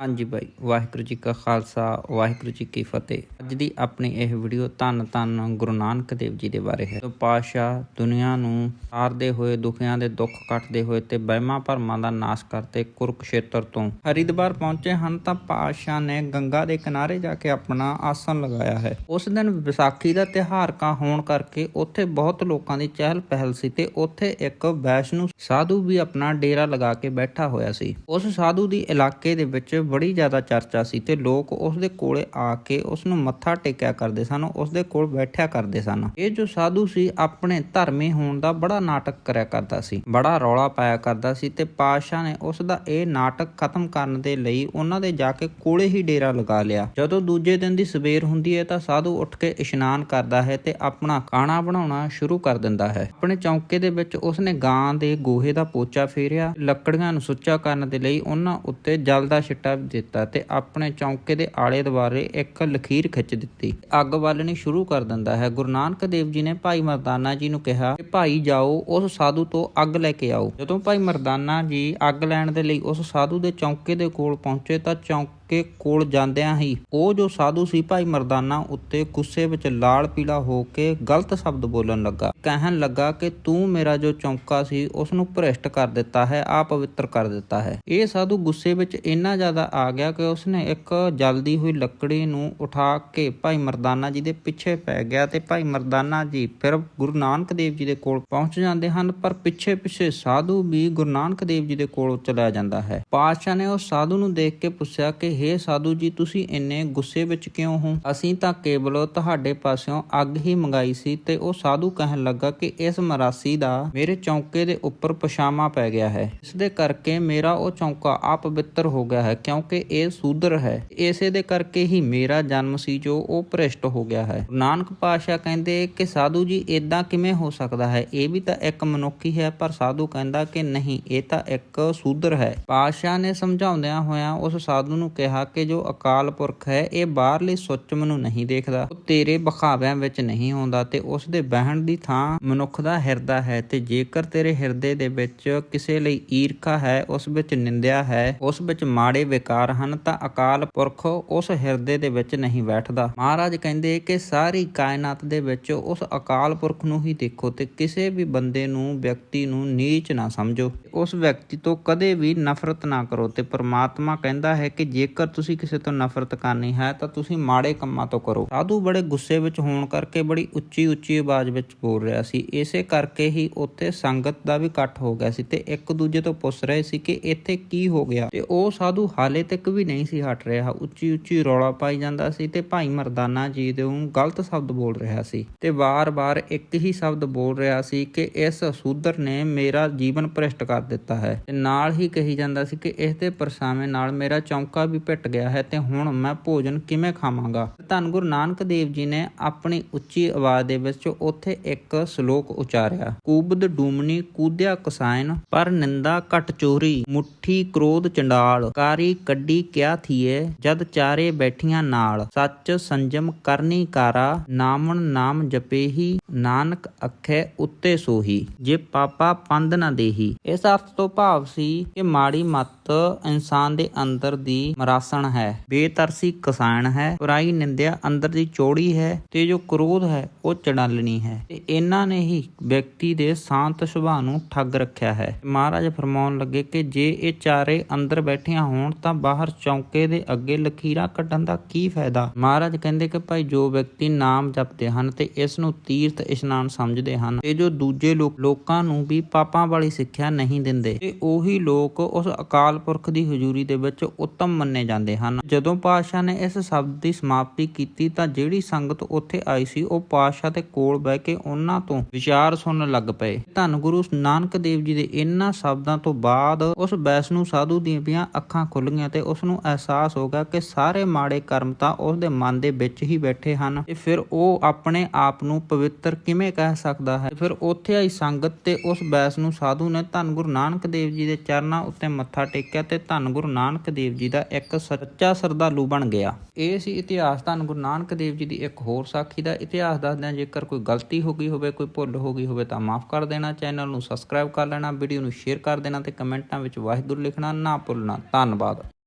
ਹਾਂਜੀ ਬਾਈ ਵਾਹਿਗੁਰੂ ਜੀ ਕਾ ਖਾਲਸਾ, ਵਾਹਿਗੁਰੂ ਜੀ ਕੀ ਫਤਿਹ। ਅੱਜ ਦੀ ਆਪਣੀ ਇਹ ਵੀਡੀਓ ਧੰਨ ਧੰਨ ਗੁਰੂ ਨਾਨਕ ਦੇਵ ਜੀ ਦੇ ਬਾਰੇ ਹੈ। ਤੋਂ ਪਾਤਸ਼ਾਹ ਦੁਨੀਆ ਨੂੰ ਹਾਰਦੇ ਹੋਏ, ਦੁਖੀਆਂ ਦੇ ਦੁੱਖ ਕੱਟਦੇ ਹੋਏ ਤੇ ਵਹਿਮਾਂ ਭਰਮਾਂ ਦਾ ਨਾਸ਼ ਕਰਤੇ ਕੁਰੂਕਸ਼ੇਤਰ ਤੋਂ। ਹਰਿਦੁਆਰ ਪਹੁੰਚੇ ਹਨ ਤਾਂ ਪਾਤਸ਼ਾਹ ਨੇ ਗੰਗਾ ਦੇ ਕਿਨਾਰੇ ਜਾ ਕੇ ਆਪਣਾ ਆਸਣ ਲਗਾਇਆ ਹੈ। ਉਸ ਦਿਨ ਵਿਸਾਖੀ ਦਾ ਤਿਉਹਾਰ ਕਾ ਹੋਣ ਕਰਕੇ ਉੱਥੇ ਬਹੁਤ ਲੋਕਾਂ ਦੀ ਚਹਿਲ ਪਹਿਲ ਸੀ ਤੇ ਉੱਥੇ ਇੱਕ ਵੈਸ਼ਨੂ ਸਾਧੂ ਵੀ ਆਪਣਾ ਡੇਰਾ ਲਗਾ ਕੇ ਬੈਠਾ ਹੋਇਆ ਸੀ। ਉਸ ਸਾਧੂ ਦੀ ਇਲਾਕੇ ਦੇ ਵਿੱਚ ਬੜੀ ਜ਼ਿਆਦਾ ਚਰਚਾ ਸੀ ਤੇ ਲੋਕ ਉਸ ਦੇ ਕੋਲੇ ਆ ਕੇ ਉਸ ਨੂੰ ਮੱਥਾ ਟੇਕਿਆ ਕਰਦੇ ਸਨ ਉਸ ਦੇ ਕੋਲ ਬੈਠਿਆ ਕਰਦੇ ਸਨ। ਇਹ ਜੋ ਸਾਧੂ ਸੀ, ਆਪਣੇ ਧਰਮੀ ਹੋਣ ਦਾ ਬੜਾ ਨਾਟਕ ਕਰਿਆ ਕਰਦਾ ਸੀ, ਬੜਾ ਰੌਲਾ ਪਾਇਆ ਕਰਦਾ ਸੀ ਤੇ ਪਾਤਸ਼ਾਹ ਨੇ ਉਸ ਦਾ ਇਹ ਨਾਟਕ ਖਤਮ ਕਰਨ ਦੇ ਲਈ ਉਹਨਾਂ ਦੇ ਜਾ ਕੇ ਕੋਲੇ ਹੀ ਡੇਰਾ ਲਗਾ ਲਿਆ। ਜਦੋਂ ਦੂਜੇ ਦਿਨ ਦੀ ਸਵੇਰ ਹੁੰਦੀ ਹੈ ਤਾਂ ਸਾਧੂ ਉੱਠ ਕੇ ਇਸ਼ਨਾਨ ਕਰਦਾ ਹੈ ਤੇ ਆਪਣਾ ਖਾਣਾ ਬਣਾਉਣਾ ਸ਼ੁਰੂ ਕਰ ਦਿੰਦਾ ਹੈ। ਆਪਣੇ ਚੌਂਕੇ ਦੇ ਵਿੱਚ ਉਸਨੇ ਗਾਂ ਦੇ ਗੋਹੇ ਦਾ ਪੋਚਾ ਫੇਰਿਆ, ਲੱਕੜੀਆਂ ਨੂੰ ਸੁੱਚਾ ਕਰਨ ਦੇ ਲਈ ਉਹਨਾਂ ਉੱਤੇ ਜਲ ਦਾ ਛਿੱਟਾ ਵੀ ਦਿੱਤਾ ਤੇ ਆਪਣੇ ਚੌਂਕੇ ਦੇ ਆਲੇ ਦੁਆਲੇ ਇੱਕ ਲਖੀਰ ਖਿੱਚ ਦਿੱਤੀ। ਅੱਗ ਬਾਲਣੀ ਸ਼ੁਰੂ ਕਰ ਦਿੰਦਾ ਹੈ। ਗੁਰੂ ਨਾਨਕ ਦੇਵ ਜੀ ਨੇ ਭਾਈ ਮਰਦਾਨਾ ਜੀ ਨੂੰ ਕਿਹਾ ਕਿ ਭਾਈ ਜਾਓ, ਉਸ ਸਾਧੂ ਤੋਂ ਅੱਗ ਲੈ ਕੇ ਆਓ। ਜਦੋਂ ਭਾਈ ਮਰਦਾਨਾ ਜੀ ਅੱਗ ਲੈਣ ਦੇ ਲਈ ਉਸ ਸਾਧੂ ਦੇ ਚੌਂਕੇ ਦੇ ਕੋਲ ਪਹੁੰਚੇ ਤਾਂ ਚੌਂਕ ਕੋਲ ਜਾਂਦਿਆਂ ਹੀ ਉਹ ਜੋ ਸਾਧੂ ਸੀ ਭਾਈ ਮਰਦਾਨਾ ਉੱਤੇ ਗੁੱਸੇ ਵਿੱਚ ਲਾਲ ਪੀਲਾ ਹੋ ਕੇ ਗਲਤ ਸ਼ਬਦ ਬੋਲਣ ਲੱਗਾ। ਕਹਿਣ ਲੱਗਾ ਕਿ ਤੂੰ ਮੇਰਾ ਜੋ ਚੌਂਕਾ ਸੀ ਉਸ ਨੂੰ ਭ੍ਰਿਸ਼ਟ ਕਰ ਦਿੱਤਾ ਹੈ ਆ ਪਵਿੱਤਰ ਕਰ ਦਿੱਤਾ ਹੈ। ਇਹ ਸਾਧੂ ਗੁੱਸੇ ਵਿੱਚ ਇੰਨਾ ਜ਼ਿਆਦਾ ਆ ਗਿਆ ਕਿ ਉਸਨੇ ਇੱਕ ਜਲਦੀ ਹੋਈ ਲੱਕੜੀ ਨੂੰ ਉਠਾ ਕੇ ਭਾਈ ਮਰਦਾਨਾ ਜੀ ਦੇ ਪਿੱਛੇ ਪੈ ਗਿਆ ਤੇ ਭਾਈ ਮਰਦਾਨਾ ਜੀ ਫਿਰ ਗੁਰੂ ਨਾਨਕ ਦੇਵ ਜੀ ਦੇ ਕੋਲ ਪਹੁੰਚ ਜਾਂਦੇ ਹਨ, ਪਰ ਪਿੱਛੇ ਪਿੱਛੇ ਸਾਧੂ ਵੀ ਗੁਰੂ ਨਾਨਕ ਦੇਵ ਜੀ ਦੇ ਕੋਲ ਚਲਾ ਜਾਂਦਾ ਹੈ। ਪਾਤਸ਼ਾਹ ਨੇ ਉਸ ਸਾਧੂ ਨੂੰ ਦੇਖ ਕੇ ਪੁੱਛਿਆ ਕਿ ਹੇ ਸਾਧੂ ਜੀ, ਤੁਸੀਂ ਇੰਨੇ ਗੁੱਸੇ ਵਿੱਚ ਕਿਉਂ ਹੋ? ਅਸੀਂ ਤਾਂ ਕੇਵਲ ਤੁਹਾਡੇ ਪਾਸਿਓਂ ਅੱਗ ਹੀ ਮੰਗਾਈ ਸੀ ਤੇ ਉਹ ਸਾਧੂ ਕਹਿਣ ਲੱਗਾ ਕਿ ਇਸ ਮਰਾਸੀ ਦਾ ਮੇਰੇ ਚੌਂਕੇ ਦੇ ਉੱਪਰ ਪਛਾਮਾ ਪੈ ਗਿਆ ਹੈ। ਇਸ ਦੇ ਕਰਕੇ ਮੇਰਾ ਉਹ ਚੌਂਕਾ ਅਪਵਿੱਤਰ ਹੋ ਗਿਆ ਹੈ, ਕਿਉਂਕਿ ਇਹ ਸੂਦਰ ਹੈ। ਇਸੇ ਦੇ ਕਰਕੇ ਹੀ ਮੇਰਾ ਜਨਮ ਸੀ, ਜੋ ਉਹ ਭ੍ਰਿਸ਼ਟ ਹੋ ਗਿਆ ਹੈ। ਨਾਨਕ ਪਾਤਸ਼ਾਹ ਕਹਿੰਦੇ ਕਿ ਸਾਧੂ ਜੀ ਇਦਾਂ ਕਿਵੇਂ ਹੋ ਸਕਦਾ ਹੈ? ਇਹ ਵੀ ਤਾਂ ਇੱਕ ਮਨੁੱਖੀ ਹੈ, ਪਰ ਸਾਧੂ ਕਹਿੰਦਾ ਕਿ ਨਹੀਂ, ਇਹ ਤਾਂ ਇੱਕ ਸੂਦਰ ਹੈ। ਪਾਤਸ਼ਾਹ ਨੇ ਸਮਝਾਉਂਦਿਆਂ ਹੋਇਆਂ ਉਸ ਸਾਧੂ ਨੂੰ ਕਿਹਾ ਕਿ ਜੋ ਅਕਾਲ ਪੁਰਖ ਹੈ, ਇਹ ਬਾਹਰਲੇ ਸੁੱਚਮ ਨੂੰ ਨਹੀਂ ਦੇਖਦਾ। ਉਹ ਤੇਰੇ ਬਖਾਵਿਆਂ ਵਿੱਚ ਨਹੀਂ ਆਉਂਦਾ ਤੇ ਉਸ ਦੇ ਬਹਿਣ ਦੀ ਥਾਂ ਮਨੁੱਖ ਦਾ ਹਿਰਦਾ ਹੈ ਤੇ ਜੇਕਰ ਤੇਰੇ ਹਿਰਦੇ ਦੇ ਵਿੱਚ ਕਿਸੇ ਲਈ ਈਰਖਾ ਹੈ, ਉਸ ਵਿੱਚ ਨਿੰਦਿਆ ਹੈ, ਉਸ ਵਿੱਚ ਮਾੜੇ ਵਿਕਾਰ ਹਨ, ਤਾਂ ਅਕਾਲ ਪੁਰਖ ਉਸ ਹਿਰਦੇ ਦੇ ਵਿੱਚ ਨਹੀਂ ਬੈਠਦਾ। ਮਹਾਰਾਜ ਕਹਿੰਦੇ ਕਿ ਸਾਰੀ ਕਾਇਨਾਤ ਦੇ ਵਿੱਚ ਉਸ ਅਕਾਲ ਪੁਰਖ ਨੂੰ ਹੀ ਦੇਖੋ ਤੇ ਕਿਸੇ ਵੀ ਬੰਦੇ ਨੂੰ, ਵਿਅਕਤੀ ਨੂੰ ਨੀਚ ਨਾ ਸਮਝੋ। ਉਸ ਵਿਅਕਤੀ ਤੋਂ ਕਦੇ ਵੀ ਨਫ਼ਰਤ ਨਾ ਕਰੋ ਤੇ ਪ੍ਰਮਾਤਮਾ ਕਹਿੰਦਾ ਹੈ ਕਿ ਜੇ ਜੇਕਰ ਤੁਸੀਂ ਕਿਸੇ ਤੋਂ ਨਫ਼ਰਤ ਕਰਨੀ ਹੈ, ਤਾਂ ਤੁਸੀਂ ਮਾੜੇ ਕੰਮਾਂ ਤੋਂ ਕਰੋ। ਸਾਧੂ ਬੜੇ ਗੁੱਸੇ ਵਿੱਚ ਹੋਣ ਕਰਕੇ ਬੜੀ ਉੱਚੀ ਉੱਚੀ ਆਵਾਜ਼ ਵਿੱਚ ਬੋਲ ਰਿਹਾ ਸੀ। ਇਸੇ ਕਰਕੇ ਹੀ ਉੱਥੇ ਸੰਗਤ ਦਾ ਵੀ ਇਕੱਠ ਹੋ ਗਿਆ ਸੀ ਤੇ ਇੱਕ ਦੂਜੇ ਤੋਂ ਪੁੱਛ ਰਹੇ ਸੀ ਕਿ ਇੱਥੇ ਕੀ ਹੋ ਗਿਆ। ਤੇ ਉਹ ਸਾਧੂ ਹਾਲੇ ਤੱਕ ਵੀ ਨਹੀਂ ਸੀ ਹਟ ਰਿਹਾ। ਉੱਚੀ ਉੱਚੀ ਰੌਲਾ ਪਾਈ ਜਾਂਦਾ ਸੀ ਤੇ ਭਾਈ ਮਰਦਾਨਾ ਜੀ ਦੇ ਨੂੰ ਗਲਤ ਸ਼ਬਦ ਬੋਲ ਰਿਹਾ ਸੀ। ਤੇ ਵਾਰ-ਵਾਰ ਇੱਕ ਹੀ ਸ਼ਬਦ ਬੋਲ ਰਿਹਾ ਸੀ ਕਿ ਇਸ ਸੂਦਰ ਨੇ ਮੇਰਾ ਜੀਵਨ ਭ੍ਰਿਸ਼ਟ ਕਰ ਦਿੱਤਾ ਹੈ। ਤੇ ਨਾਲ ਹੀ ਕਹੀ ਜਾਂਦਾ ਸੀ ਕਿ ਇਸ ਦੇ ਪਰਛਾਵੇਂ ਨਾਲ ਮੇਰਾ ਚੌਂਕਾ ਵੀ ਪਿੱਟ ਗਿਆ ਹੈ ਤੇ ਹੁਣ ਮੈਂ ਭੋਜਨ ਕਿਵੇਂ ਖਾਵਾਂਗਾ? ਧੰਨ ਗੁਰੂ ਨਾਨਕ ਦੇਵ ਜੀ ਨੇ ਆਪਣੀ ਉੱਚੀ ਆਵਾਜ਼ ਦੇ ਵਿੱਚ ਉੱਥੇ ਇੱਕ ਸ਼ਲੋਕ ਉਚਾਰਿਆ। ਕੂਬਦ ਡੂਮਣੀ ਕੂਦਿਆ ਕਸਾਇਨ, ਪਰ ਨਿੰਦਾ ਘਟ ਚੋਰੀ, ਮੁੱਠੀ ਕ੍ਰੋਧ ਚੰਡਾਲ, ਕਾਰੀ ਕੱਢੀ ਕਿਆ ਥੀਏ, ਜਦ ਚਾਰੇ ਬੈਠੀਆਂ ਨਾਲ। ਸੱਚ ਸੰਜਮ ਕਰਨੀ ਕਾਰਾ ਨਾਮਣ ਨਾਮ ਜਪੇਹੀ, ਨਾਨਕ ਅੱਖੇ ਉੱਤੇ ਸੋਹੀ, ਜੇ ਪਾਪਾ ਪੰਦ ਨਾ ਦੇਹੀ। ਇਸ ਅਰਥ ਤੋਂ ਭਾਵ ਸੀ ਕਿ ਮਾੜੀ ਮੱਤ ਇਨਸਾਨ ਦੇ ਅੰਦਰ ਦੀ ਮਰਾਸਣ ਹੈ। ਬੇਤਰਸੀ ਕਸਾਇਣ ਹੈ। ਪੁਰਾਈ ਨਿੰਦਿਆ ਅੰਦਰ ਦੀ ਚੋੜੀ ਹੈ ਤੇ ਜੋ ਕ੍ਰੋਧ ਹੈ, ਉਹ ਚੜਾਲਣੀ ਹੈ। ਤੇ ਇਹਨਾਂ ਨੇ ਹੀ ਵਿਅਕਤੀ ਦੇ ਸ਼ਾਂਤ ਸੁਭਾਅ ਨੂੰ ਠੱਗ ਰੱਖਿਆ ਹੈ। ਮਹਾਰਾਜ ਫਰਮਾਉਣ ਲੱਗੇ ਕਿ ਜੇ ਇਹ ਚਾਰੇ ਅੰਦਰ ਬੈਠਿਆਂ ਹੋਣ ਤਾਂ ਬਾਹਰ ਚੌਂਕੇ ਦੇ ਅੱਗੇ ਲਕੀਰਾਂ ਕੱਢਣ ਦਾ ਕੀ ਫਾਇਦਾ? ਮਹਾਰਾਜ ਕਹਿੰਦੇ ਕਿ ਭਾਈ ਜੋ ਵਿਅਕਤੀ ਨਾਮ ਜਪਦੇ ਹਨ ਤੇ ਇਸ ਨੂੰ ਤੀਰਥ ਇਸ਼ਨਾਨ ਸਮਝਦੇ ਹਨ ਤੇ ਜੋ ਦੂਜੇ ਲੋਕ ਲੋਕਾਂ ਨੂੰ ਵੀ ਪਾਪਾਂ ਵਾਲੀ ਸਿੱਖਿਆ ਨਹੀਂ ਦਿੰਦੇ ਤੇ ਉਹੀ ਲੋਕ ਉਸ ਅਕਾਲ ਪੁਰਖ ਦੀ ਹਜ਼ੂਰੀ ਦੇ ਵਿੱਚ ਉੱਤਮ ਮੰਨੇ ਜਾਂਦੇ ਹਨ। ਜਦੋਂ ਪਾਤਸ਼ਾਹ ਨੇ ਇਸ ਸ਼ਬਦ ਦੀ ਸਮਾਪਤੀ ਕੀਤੀ ਤਾਂ ਜਿਹੜੀ ਸੰਗਤ ਉੱਥੇ ਆਈ ਸੀ, ਉਹ ਪਾਤਸ਼ਾਹ ਦੇ ਕੋਲ ਬਹਿ ਕੇ ਉਹਨਾਂ ਤੋਂ ਵਿਚਾਰ ਸੁਣਨ ਲੱਗ ਪਏ। ਧੰਨ ਗੁਰੂ ਨਾਨਕ ਦੇਵ ਜੀ ਦੇ ਇਹਨਾਂ ਸ਼ਬਦਾਂ ਤੋਂ ਬਾਅਦ ਉਸ ਵੈਸ਼ਨੂ ਸਾਧੂ ਦੀਆਂ ਅੱਖਾਂ ਖੁੱਲ ਤੇ ਉਸ ਨੂੰ ਅਹਿਸਾਸ ਹੋ ਗਿਆ ਕਿ ਸਾਰੇ ਮਾੜੇ ਕਰਮ ਤਾਂ ਉਸ ਦੇ ਮਨ ਦੇ ਵਿੱਚ ਹੀ ਬੈਠੇ ਹਨ। ਤੇ ਫਿਰ ਉਹ ਆਪਣੇ ਆਪ ਨੂੰ ਪਵਿੱਤਰ ਕਿਵੇਂ ਕਹਿ ਸਕਦਾ ਹੈ? ਫਿਰ ਉੱਥੇ ਆਈ ਸੰਗਤ ਤੇ ਉਸ ਬੈਸ ਨੂੰ ਸਾਧੂ ਨੇ ਧੰਨ ਗੁਰੂ ਨਾਨਕ ਦੇਵ ਜੀ ਦੇ ਚਰਨਾਂ ਉੱਤੇ ਮੱਥਾ ਟੇਕਿਆ ਤੇ ਧੰਨ ਗੁਰੂ ਨਾਨਕ ਦੇਵ ਜੀ ਦਾ ਇੱਕ ਇੱਕ ਸੱਚਾ ਸਰਦਾਲੂ ਬਣ ਗਿਆ। ਇਹ ਸੀ ਇਤਿਹਾਸ ਧੰਨ ਗੁਰੂ ਨਾਨਕ ਦੇਵ ਜੀ ਦੀ ਇੱਕ ਹੋਰ ਸਾਖੀ ਦਾ। ਇਤਿਹਾਸ ਦੱਸਦਿਆਂ ਜੇਕਰ ਕੋਈ ਗਲਤੀ ਹੋ ਗਈ ਹੋਵੇ, ਕੋਈ ਭੁੱਲ ਹੋ ਗਈ ਹੋਵੇ ਤਾਂ ਮਾਫ ਕਰ ਦੇਣਾ। ਚੈਨਲ ਨੂੰ ਸਬਸਕ੍ਰਾਈਬ ਕਰ ਲੈਣਾ, ਵੀਡੀਓ ਨੂੰ ਸ਼ੇਅਰ ਕਰ ਦੇਣਾ ਤੇ ਕਮੈਂਟਾਂ ਵਿੱਚ ਵਾਹਿਗੁਰੂ ਲਿਖਣਾ ਨਾ ਭੁੱਲਣਾ। ਧੰਨਵਾਦ।